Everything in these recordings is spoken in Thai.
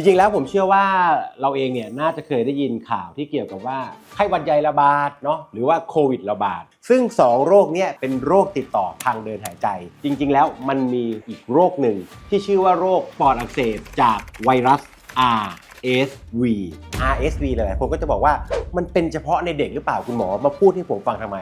จริงๆแล้วผมเชื่อว่าเราเองเนี่ยน่าจะเคยได้ยินข่าวที่เกี่ยวกับว่าไข้หวัดใหญ่ระบาดเนาะหรือว่าโควิดระบาด ซึ่ง 2 โรคเนี่ยเป็นโรคติดต่อทางเดินหายใจ จริงๆแล้วมันมีอีกโรคหนึ่งที่ชื่อว่าโรคปอดอักเสบจากไวรัส RSV RSV เลยผมก็จะบอกว่ามันเป็นเฉพาะในเด็กหรือเปล่าคุณหมอมาพูดให้ผมฟังทำไม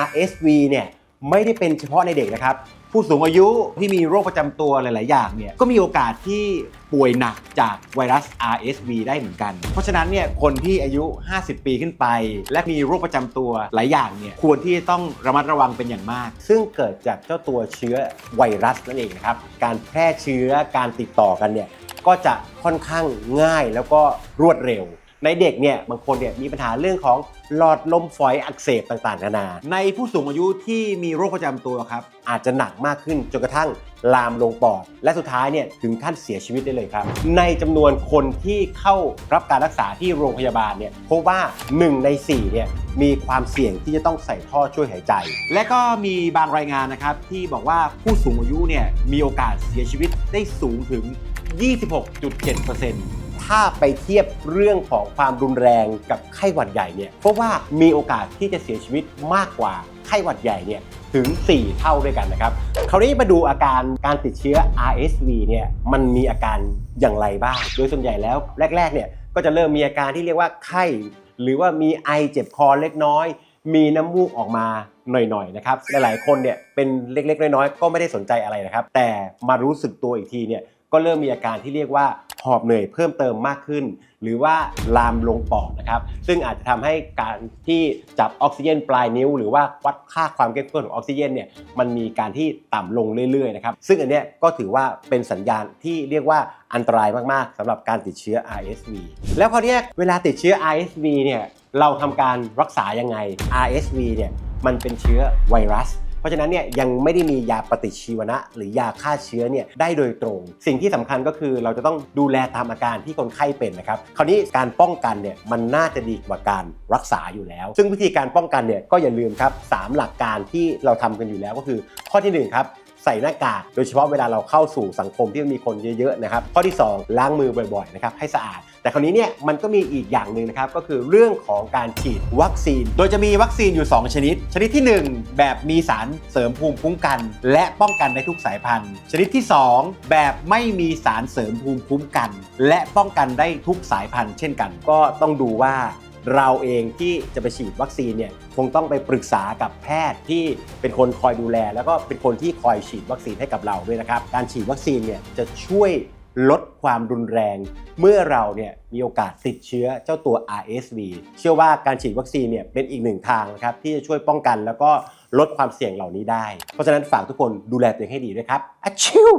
RSV เนี่ย ไม่ได้เป็นเฉพาะในเด็กนะครับ ผู้สูงอายุที่มีโรคประจำตัวหลาย ๆ อย่างเนี่ยก็มีโอกาสที่ป่วยหนักจากไวรัส RSV ได้เหมือนกัน เพราะฉะนั้นเนี่ยคนที่อายุ 50 ปีขึ้นไป และมีโรคประจำตัวหลายอย่างเนี่ยควรที่จะต้องระมัดระวังเป็นอย่างมาก ซึ่งเกิดจากเจ้าตัวเชื้อไวรัสนั่นเองนะครับ การแพร่เชื้อการติดต่อกันเนี่ยก็จะค่อนข้างง่ายแล้วก็รวดเร็ว ในเด็กเนี่ยบางคนเนี่ยมีปัญหาเรื่องของหลอดลมฝอยอักเสบต่างๆนานา ในผู้สูงอายุที่มีโรคประจำตัวครับ อาจจะหนักมากขึ้นจนกระทั่งลามลงปอด และสุดท้ายเนี่ยถึงขั้นเสียชีวิตได้เลยครับ ในจำนวนคนที่เข้ารับการรักษาที่โรงพยาบาลเนี่ยพบว่า 1 ใน4เนี่ยมีความเสี่ยงที่จะต้องใส่ท่อช่วยหายใจ และก็มีบางรายงานนะครับที่บอกว่าผู้สูงอายุเนี่ยมีโอกาสเสียชีวิตได้สูงถึง 26.7% ถ้าไปเทียบเรื่องของความรุนแรงกับไข้หวัดใหญ่เนี่ยเพราะว่ามีโอกาสที่จะเสียชีวิตมากกว่าไข้หวัดใหญ่เนี่ยถึง 4 เท่าด้วยกันนะครับ คราวนี้มาดูอาการการติดเชื้อ RSV เนี่ยมันมีอาการอย่างไรบ้าง โดยส่วนใหญ่แล้วแรกๆเนี่ยก็จะเริ่มมีอาการที่เรียกว่าไข้ หรือว่ามีไอเจ็บคอเล็กน้อย มีน้ำมูกออกมาหน่อยๆนะครับหลายๆคนเนี่ยเป็นเล็กๆ น้อยๆ ก็ไม่ได้สนใจอะไรนะครับ แต่มารู้สึกตัวอีกทีเนี่ยก็เริ่มมีอาการที่เรียกว่า หอบเหนื่อยเพิ่มเติมมากขึ้น หรือว่าลามลงปอดนะครับซึ่งอาจจะทำให้การที่จับออกซิเจนปลายนิ้ว หรือว่าวัดค่าความเข้มข้นของออกซิเจนเนี่ยมันมีการที่ต่ำลงเรื่อยๆนะครับซึ่งอันเนี้ยก็ถือว่าเป็นสัญญาณที่เรียกว่าอันตรายมากๆสำหรับการติดเชื้อ RSV แล้วคราวเนี้ยเวลาติดเชื้อ RSV เนี่ยเราทำการรักษายังไง RSV เนี่ยมันเป็นเชื้อไวรัส เพราะฉะนั้นเนี่ยยังไม่ได้มียาปฏิชีวนะ หรือยาฆ่าเชื้อเนี่ยได้โดยตรง สิ่งที่สำคัญก็คือเราจะต้องดูแลตามอาการที่คนไข้เป็นนะครับคราวนี้การป้องกันเนี่ยมันน่าจะดีกว่าการรักษาอยู่แล้ว ซึ่งวิธีการป้องกันเนี่ยก็อย่าลืมครับสามหลักการที่เราทำกันอยู่แล้วก็คือ ข้อที่หนึ่งครับใส่หน้ากากโดยเฉพาะเวลาเราเข้าสู่สังคมที่มีคนเยอะๆนะครับข้อที่ 2 ล้างมือบ่อยๆนะครับให้สะอาด แต่คราวนี้เนี่ยมันก็มีอีกอย่างหนึ่งนะครับก็คือเรื่องของการฉีดวัคซีน โดยจะมีวัคซีนอยู่ 2 ชนิด ชนิดที่ 1 แบบมีสารเสริมภูมิคุ้มกัน และป้องกันได้ทุกสายพันธุ์ ชนิดที่ 2 แบบไม่มีสารเสริมภูมิคุ้มกัน และป้องกันได้ทุกสายพันธุ์ เช่นกัน ก็ต้องดูว่าเราเองที่จะไปฉีดวัคซีนเนี่ยคงต้องไปปรึกษากับแพทย์ที่เป็นคนคอยดูแล แล้วก็เป็นคนที่คอยฉีดวัคซีนให้กับเราด้วยนะครับ การฉีดวัคซีนเนี่ยจะช่วย ลดความรุนแรง เมื่อเราเนี่ยมีโอกาสติดเชื้อเจ้าตัว RSV เชื่อว่าการฉีดวัคซีนเนี่ยเป็นอีกหนึ่งทางนะครับที่จะช่วยป้องกันแล้วก็ลดความเสี่ยงเหล่านี้ได้ เพราะฉะนั้นฝากทุกคนดูแลตัวเองให้ดีด้วยครับอะชิว